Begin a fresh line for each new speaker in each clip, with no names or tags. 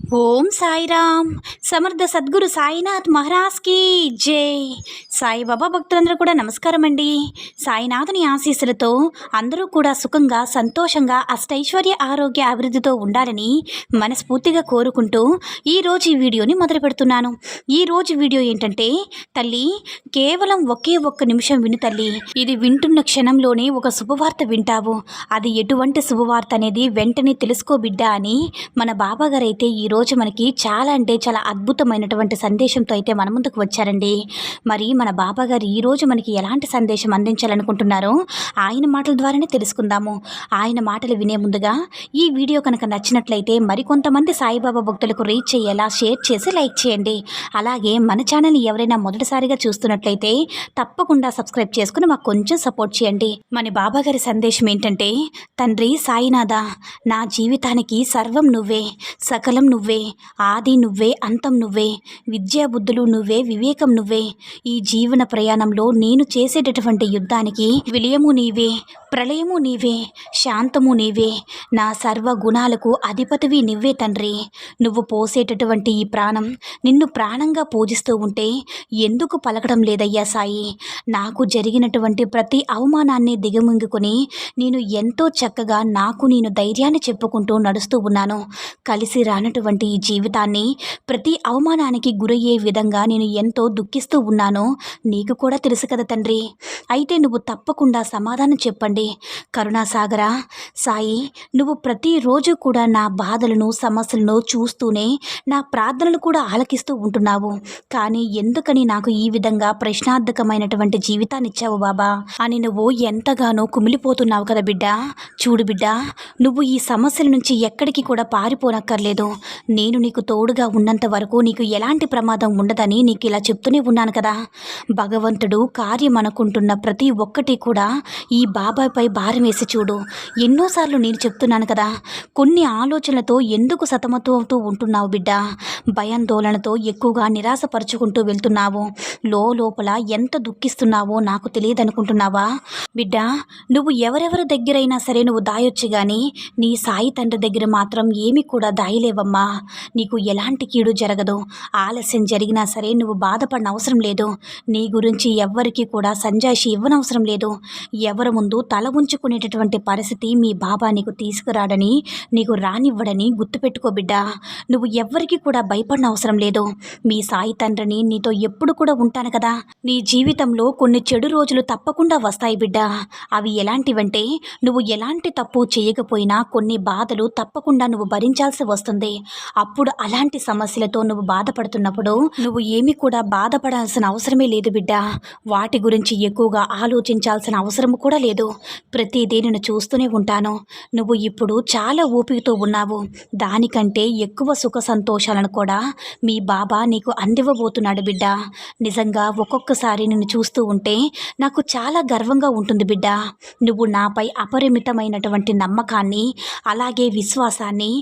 ఓం సాయిరామ్. సమర్థ సద్గురు సాయినాథ్ మహారాజ్కి జై. సాయిబాబా భక్తులందరూ కూడా నమస్కారం అండి సాయినాథుని ఆశీస్సులతో అందరూ కూడా సుఖంగా సంతోషంగా అష్టైశ్వర్య ఆరోగ్య అభివృద్ధితో ఉండాలని మనస్ఫూర్తిగా కోరుకుంటూ ఈరోజు ఈ వీడియోని మొదలు పెడుతున్నాను. ఈరోజు వీడియో ఏంటంటే తల్లి కేవలం ఒకే ఒక్క నిమిషం విను తల్లి. ఇది వింటున్న క్షణంలోనే ఒక శుభవార్త వింటావు. అది ఎటువంటి శుభవార్త అనేది వెంటనే తెలుసుకో బిడ్డ అని మన బాబాగారైతే అయితే ఈరోజు మనకి చాలా అంటే చాలా అద్భుతమైనటువంటి సందేశంతో అయితే మన ముందుకు వచ్చారండి. మరి మన బాబాగారు ఈరోజు మనకి ఎలాంటి సందేశం అందించాలనుకుంటున్నారో ఆయన మాటల ద్వారానే తెలుసుకుందాము. ఆయన మాటలు వినే ముందుగా ఈ వీడియో కనుక నచ్చినట్లయితే మరికొంతమంది సాయిబాబా భక్తులకు రీచ్ అయ్యేలా షేర్ చేసి లైక్ చేయండి. అలాగే మన ఛానల్ని ఎవరైనా మొదటిసారిగా చూస్తున్నట్లయితే తప్పకుండా సబ్స్క్రైబ్ చేసుకుని మాకు కొంచెం సపోర్ట్ చేయండి. మన బాబాగారి సందేశం ఏంటంటే తండ్రి సాయినాథ నా జీవితానికి సర్వం నువ్వే సకలం నువ్వే ఆది నువ్వే అంతం నువ్వే విద్యా బుద్ధులు నువ్వే వివేకం నువ్వే. ఈ జీవన ప్రయాణంలో నేను చేసేటటువంటి యుద్ధానికి విలయము నీవే. ప్రళయము నీవే శాంతము నీవే. నా సర్వ గుణాలకు అధిపతివి నువ్వే తండ్రి. నువ్వు పోసేటటువంటి ఈ ప్రాణం నిన్ను ప్రాణంగా పూజిస్తూ ఉంటే ఎందుకు పలకడం లేదయ్యా సాయి? నాకు జరిగినటువంటి ప్రతి అవమానాన్ని దిగమింగుకొని నేను ఎంతో చక్కగా నాకు నేను ధైర్యాన్ని చెప్పుకుంటూ నడుస్తూ ఉన్నాను. కలిసి రానటువంటి ఈ జీవితాన్ని ప్రతి అవమానానికి గురయ్యే విధంగా నేను ఎంతో దుఃఖిస్తూ ఉన్నానో. నీకు కూడా తెలుసు కదా తండ్రి. అయితే నువ్వు తప్పకుండా సమాధానం చెప్పండి. కరుణాసాగరా సాయి నువ్వు ప్రతిరోజు కూడా నా బాధలను సమస్యలను చూస్తూనే నా ప్రార్థనలు కూడా ఆలకిస్తూ ఉంటున్నావు. కానీ ఎందుకని నాకు ఈ విధంగా ప్రశ్నార్థకమైనటువంటి జీవితాన్ని ఇచ్చావు బాబా? అని నువ్వు ఎంతగానో కుమిలిపోతున్నావు కదా బిడ్డ? చూడు బిడ్డ నువ్వు ఈ సమస్యల నుంచి ఎక్కడికి కూడా పారిపోనక్కర్లేదు. నేను నీకు తోడుగా ఉన్నంత వరకు నీకు ఎలాంటి ప్రమాదం ఉండదని నీకు ఇలా చెప్తూనే ఉన్నాను కదా. భగవంతుడు కార్యం అనుకుంటున్న ప్రతి ఒక్కటి కూడా ఈ బాబా బాబాపై భారం వేసి చూడు. ఎన్నోసార్లు నేను చెప్తున్నాను కదా కొన్ని ఆలోచనలతో ఎందుకు సతమతమవుతూ ఉంటున్నావు బిడ్డ? భయాందోళనతో ఎక్కువగా నిరాశపరుచుకుంటూ వెళ్తున్నావు. లో లోపల ఎంత దుఃఖిస్తున్నావో నాకు తెలియదనుకుంటున్నావా? బిడ్డ నువ్వు ఎవరెవరి దగ్గరైనా సరే నువ్వు దాయొచ్చు కానీ నీ సాయి తండ్రి దగ్గర మాత్రం ఏమీ కూడా దాయలేవమ్మా. నీకు ఎలాంటి కీడు జరగదు. ఆలస్యం జరిగినా సరే నువ్వు బాధపడిన అవసరం లేదు. నీ గురించి ఎవ్వరికీ కూడా సంజాయిషి ఇవ్వనవసరం లేదు. ఎవరి ముందు తల ఉంచుకునేటటువంటి పరిస్థితి మీ బాబా నీకు తీసుకురాడని నీకు రానివ్వడని గుర్తుపెట్టుకో బిడ్డా. నువ్వు ఎవ్వరికి కూడా భయపడిన అవసరం లేదు. మీ సాయి తండ్రిని నీతో ఎప్పుడు కూడా ఉంటాను కదా. నీ జీవితంలో కొన్ని చెడు రోజులు తప్పకుండా వస్తాయి బిడ్డ. అవి ఎలాంటివంటే నువ్వు ఎలాంటి తప్పు చేయకపోయినా కొన్ని బాధలు తప్పకుండా నువ్వు భరించాల్సి వస్తుంది. అప్పుడు అలాంటి సమస్యలతో నువ్వు బాధపడుతున్నప్పుడు నువ్వు ఏమీ కూడా బాధపడాల్సిన అవసరమే లేదు బిడ్డ. వాటి గురించి ఎక్కువగా ఆలోచించాల్సిన అవసరం కూడా లేదు. ప్రతిదీ నేను చూస్తూనే ఉంటాను. నువ్వు ఇప్పుడు చాలా ఊపిరితో ఉన్నావు. దానికంటే ఎక్కువ సుఖ సంతోషాలను కూడా మీ బాబా నీకు అందివ్వబోతున్నాడు బిడ్డ. నిజంగా ఒక్కొక్కసారి నిన్ను చూస్తూ ఉంటే నాకు చాలా గర్వంగా ఉంటుంది బిడ్డ. నువ్వు నాపై అపరిమితమైనటువంటి నమ్మకాన్ని అలాగే విశ్వాసాన్ని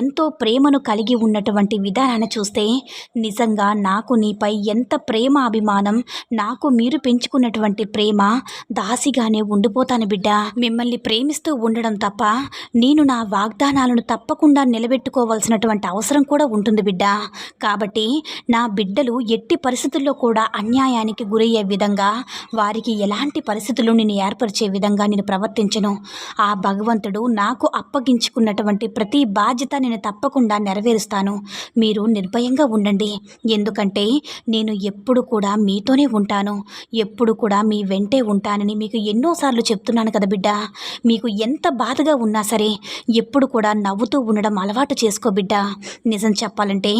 ఎంతో ప్రేమను కలిగి ఉన్నటువంటి విధానాన్ని చూస్తే నిజంగా నాకు నీపై ఎంత ప్రేమ అభిమానం నాకు మీరు పెంచుకున్నటువంటి ప్రేమ దాసిగానే ఉండిపోతాను బిడ్డ మిమ్మల్ని ప్రేమిస్తూ ఉండడం తప్ప నేను నా వాగ్దానాలను తప్పకుండా నిలబెట్టుకోవాల్సినటువంటి అవసరం కూడా ఉంటుంది బిడ్డ. కాబట్టి నా బిడ్డలు ఎట్టి పరిస్థితుల్లో కూడా అన్యాయానికి గురయ్యే విధంగా వారికి ఎలాంటి పరిస్థితులు నేను ఏర్పరిచే విధంగా నేను ప్రవర్తించను. ఆ భగవంతుడు నాకు అప్పగించుకున్నటువంటి ప్రతి బాధ్యత నేను తప్పకుండా నెరవేరుస్తాను. మీరు నిర్భయంగా ఉండండి. ఎందుకంటే నేను ఎప్పుడు కూడా మీతోనే ఉంటాను. ఎప్పుడు కూడా మీ వెంటే ఉంటానని మీకు ఎన్నోసార్లు చెప్తున్నాను. చెప్తున్నాను కదా బిడ్డ. మీకు ఎంత బాధగా ఉన్నా సరే ఎప్పుడు కూడా నవ్వుతూ ఉండడం అలవాటు చేసుకో బిడ్డ. నిజం చెప్పాలంటే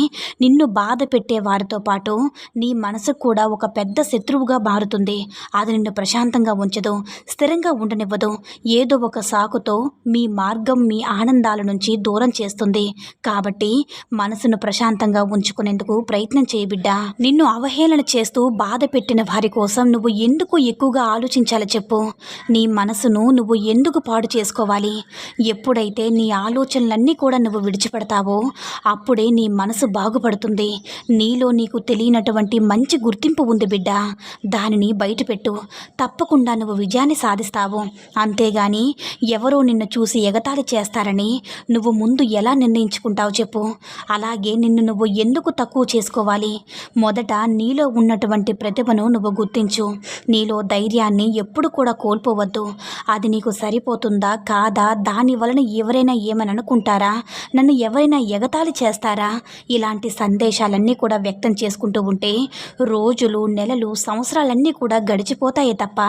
నిన్ను బాధ పెట్టే వారితో పాటు నీ మనసు కూడా ఒక పెద్ద శత్రువుగా మారుతుంది. అది నిన్ను ప్రశాంతంగా ఉంచదు స్థిరంగా ఉండనివ్వదు. ఏదో ఒక సాకుతో మీ మార్గం మీ ఆనందాల నుంచి దూరం చేస్తుంది. కాబట్టి మనసును ప్రశాంతంగా ఉంచుకునేందుకు ప్రయత్నం చేయి బిడ్డ. నిన్ను అవహేళన చేస్తూ బాధ పెట్టిన వారి కోసం నువ్వు ఎందుకు ఎక్కువగా ఆలోచించాలో చెప్పు. నీ మన మనసును నువ్వు ఎందుకు పాడు చేసుకోవాలి? ఎప్పుడైతే నీ ఆలోచనలన్నీ కూడా నువ్వు విడిచిపెడతావో అప్పుడే నీ మనసు బాగుపడుతుంది. నీలో నీకు తెలియనటువంటి మంచి గుర్తింపు ఉంది బిడ్డ. దానిని బయటపెట్టు. తప్పకుండా నువ్వు విజయాన్ని సాధిస్తావు. అంతేగాని ఎవరో నిన్ను చూసి ఎగతాళి చేస్తారని నువ్వు ముందు ఎలా నిర్ణయించుకుంటావు చెప్పు. అలాగే నిన్ను నువ్వు ఎందుకు తక్కువ చేసుకోవాలి? మొదట నీలో ఉన్నటువంటి ప్రతిభను నువ్వు గుర్తించు. నీలో ధైర్యాన్ని ఎప్పుడు కూడా కోల్పోవద్దు. అది నీకు సరిపోతుందా? కాదా? దాని వలన ఎవరైనా ఏమని అనుకుంటారా? నన్ను ఎవరైనా ఎగతాళి చేస్తారా? ఇలాంటి సందేశాలన్నీ కూడా వ్యక్తం చేసుకుంటూ ఉంటే రోజులు నెలలు సంవత్సరాలన్నీ కూడా గడిచిపోతాయి తప్ప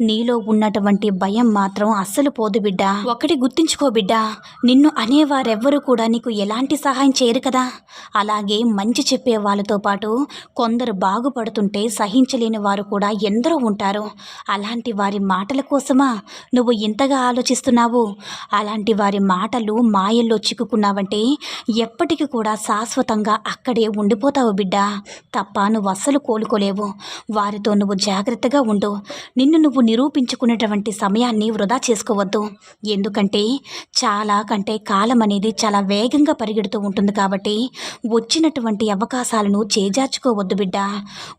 నీలో ఉన్నటువంటి భయం మాత్రం అస్సలు పోదు బిడ్డ. ఒకటి గుర్తించుకో బిడ్డ నిన్ను అనేవారెవ్వరూ కూడా నీకు ఎలాంటి సహాయం చేయరు కదా. అలాగే మంచి చెప్పే వాళ్ళతో పాటు కొందరు బాగుపడుతుంటే సహించలేని వారు కూడా ఎందరో ఉంటారు. అలాంటి వారి మాటల కోసమా? నువ్వు ఇంతగా ఆలోచిస్తున్నావు? అలాంటి వారి మాటలు మాయల్లో చిక్కుకున్నావంటే ఎప్పటికీ కూడా శాశ్వతంగా అక్కడే ఉండిపోతావు బిడ్డ. తప్ప నువ్వు అస్సలు కోలుకోలేవు. వారితో నువ్వు జాగ్రత్తగా ఉండు. నిన్ను నువ్వు నిరూపించుకునేటువంటి సమయాన్ని వృధా చేసుకోవద్దు. ఎందుకంటే చాలా కంటే కాలం అనేది చాలా వేగంగా పరిగెడుతూ ఉంటుంది కాబట్టి వచ్చినటువంటి అవకాశాలను చేజార్చుకోవద్దు బిడ్డ.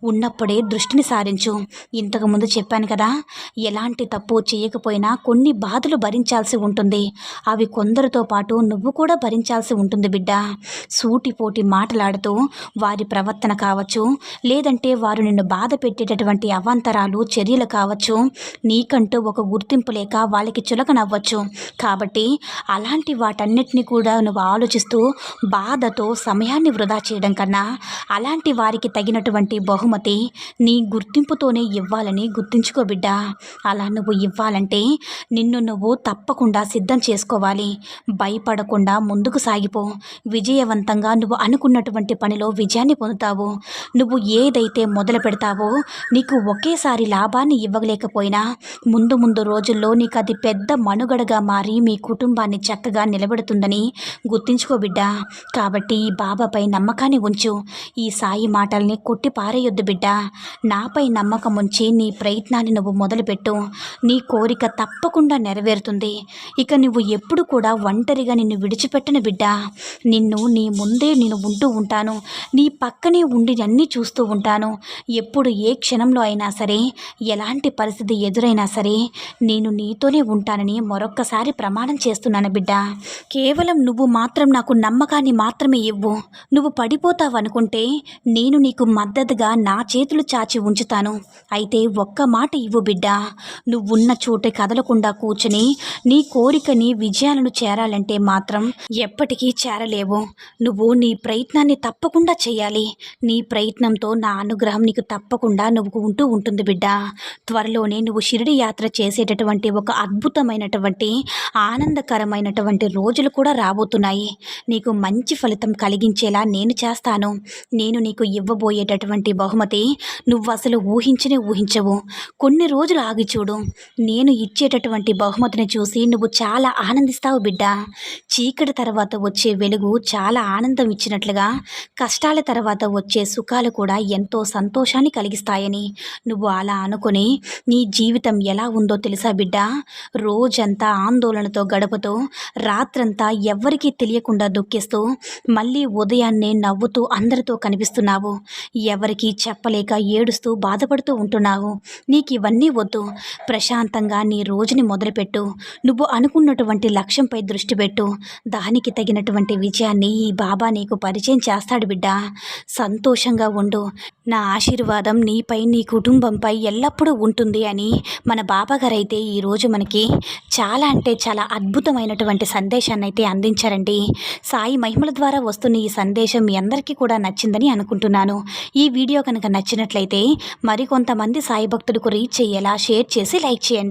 ఉన్నప్పుడే దృష్టిని సారించు. ఇంతకుముందు చెప్పాను కదా ఎలాంటి తప్పు చేయకపోయినా కొన్ని బాధలు భరించాల్సి ఉంటుంది. అవి కొందరితో పాటు నువ్వు కూడా భరించాల్సి ఉంటుంది బిడ్డ. సూటిపోటి మాటలాడుతూ వారి ప్రవర్తన కావచ్చు లేదంటే వారు నిన్ను బాధ పెట్టేటటువంటి అవాంతరాలు చర్యలు కావచ్చు నీకంటూ ఒక గుర్తింపు లేక వాళ్ళకి చులకనవ్వచ్చు కాబట్టి అలాంటి వాటన్నిటిని కూడా నువ్వు ఆలోచిస్తూ బాధతో సమయాన్ని వృధా చేయడం కన్నా అలాంటి వారికి తగినటువంటి బహుమతి నీ గుర్తింపుతోనే ఇవ్వాలని గుర్తుంచుకో బిడ్డ. అలా నువ్వు ఇవ్వాలంటే నిన్ను నువ్వు తప్పకుండా సిద్ధం చేసుకోవాలి. భయపడకుండా ముందుకు సాగిపో. విజయవంతంగా నువ్వు అనుకున్నటువంటి పనిలో విజయాన్ని పొందుతావు. నువ్వు ఏదైతే మొదలు పెడతావో నీకు ఒకేసారి లాభాన్ని ఇవ్వలేకపోయినా ముందు ముందు రోజుల్లో నీకు అది పెద్ద మనుగడగా మారి మీ కుటుంబాన్ని చక్కగా నిలబెడుతుందని గుర్తుంచుకో బిడ్డ. కాబట్టి ఈ బాబాపై నమ్మకాన్ని ఉంచు. ఈ సాయి మాటల్ని కొట్టి పారేయొద్దు బిడ్డ. నాపై నమ్మకం ఉంచి నీ ప్రయత్నాన్ని నువ్వు మొదలుపెట్టు. నీ కోరిక తప్పకుండా నెరవేరుతుంది. ఇక నువ్వు ఎప్పుడు కూడా ఒంటరిగా నిన్ను విడిచిపెట్టను బిడ్డ. నిన్ను నీ ముందే నేను ఉంటూ ఉంటాను. నీ పక్కనే ఉండి అన్నీ చూస్తూ ఉంటాను. ఎప్పుడు ఏ క్షణంలో అయినా సరే ఎలాంటి పరిస్థితి ఎదురైనా సరే నేను నీతోనే ఉంటానని మరొక్కసారి ప్రమాణం చేస్తున్నాను బిడ్డ. కేవలం నువ్వు మాత్రం నాకు నమ్మకాన్ని మాత్రమే ఇవ్వు. నువ్వు పడిపోతావు అనుకుంటే నేను నీకు మద్దతుగా నా చేతులు చాచి ఉంచుతాను. అయితే ఒక్క మాట ఇవ్వు బిడ్డ. నువ్వున్న చోటే కదలకుండా కూర్చుని నీ కోరికని విజయాలను చేరాలంటే మాత్రం ఎప్పటికీ చేరలేవు. నువ్వు నీ ప్రయత్నాన్ని తప్పకుండా చేయాలి. నీ ప్రయత్నంతో నా అనుగ్రహం నీకు తప్పకుండా నువ్వు ఉంటూ ఉంటుంది బిడ్డ. త్వరలోనే నువ్వు షిరిడి యాత్ర చేసేటటువంటి ఒక అద్భుతమైనటువంటి ఆనందకరమైనటువంటి రోజులు కూడా రాబోతున్నాయి. నీకు మంచి ఫలితం కలిగించేలా నేను చేస్తాను. నేను నీకు ఇవ్వబోయేటటువంటి బహుమతి నువ్వు అసలు ఊహించనే ఊహించవు. కొన్ని రోజులు ఆగి చూడు. నేను ఇచ్చేటటువంటి బహుమతిని చూసి నువ్వు చాలా ఆనందిస్తావు బిడ్డ. చీకటి తర్వాత వచ్చే వెలుగు చాలా ఆనందం ఇచ్చినట్లుగా కష్టాల తర్వాత వచ్చే సుఖాలు కూడా ఎంతో సంతోషాన్ని కలిగిస్తాయని నువ్వు అలా అనుకుని నీ జీవితం ఎలా ఉందో తెలుసా బిడ్డ? రోజంతా ఆందోళనతో గడుపుతూ రాత్రంతా ఎవ్వరికీ తెలియకుండా దుఃఖిస్తూ మళ్ళీ ఉదయాన్నే నవ్వుతూ అందరితో కనిపిస్తున్నావు. ఎవరికీ చెప్పలేక ఏడుస్తూ బాధపడుతూ ఉంటున్నావు. నీకు ఇవన్నీ వద్దు. ప్రశాంతంగా నీ రోజుని మొదలుపెట్టు. నువ్వు అనుకున్నటువంటి లక్ష్యంపై దృష్టి పెట్టు. దానికి తగినటువంటి విజయాన్ని ఈ బాబా నీకు పరిచయం చేస్తాడు బిడ్డ. సంతోషంగా ఉండు. నా ఆశీర్వాదం నీపై నీ కుటుంబంపై ఎల్లప్పుడూ ఉంటుంది అని మన బాబాగారు అయితే ఈరోజు మనకి చాలా అంటే చాలా అద్భుతమైనటువంటి సందేశాన్ని అయితే అందించారండి. సాయి మహిమల ద్వారా వస్తున్న ఈ సందేశం మీ అందరికీ కూడా నచ్చిందని అనుకుంటున్నాను. ఈ వీడియో కనుక నచ్చినట్లయితే మరికొంతమంది సాయి భక్తులకు రీచ్ అయ్యేలా షేర్ చేసి లైక్ చేయండి.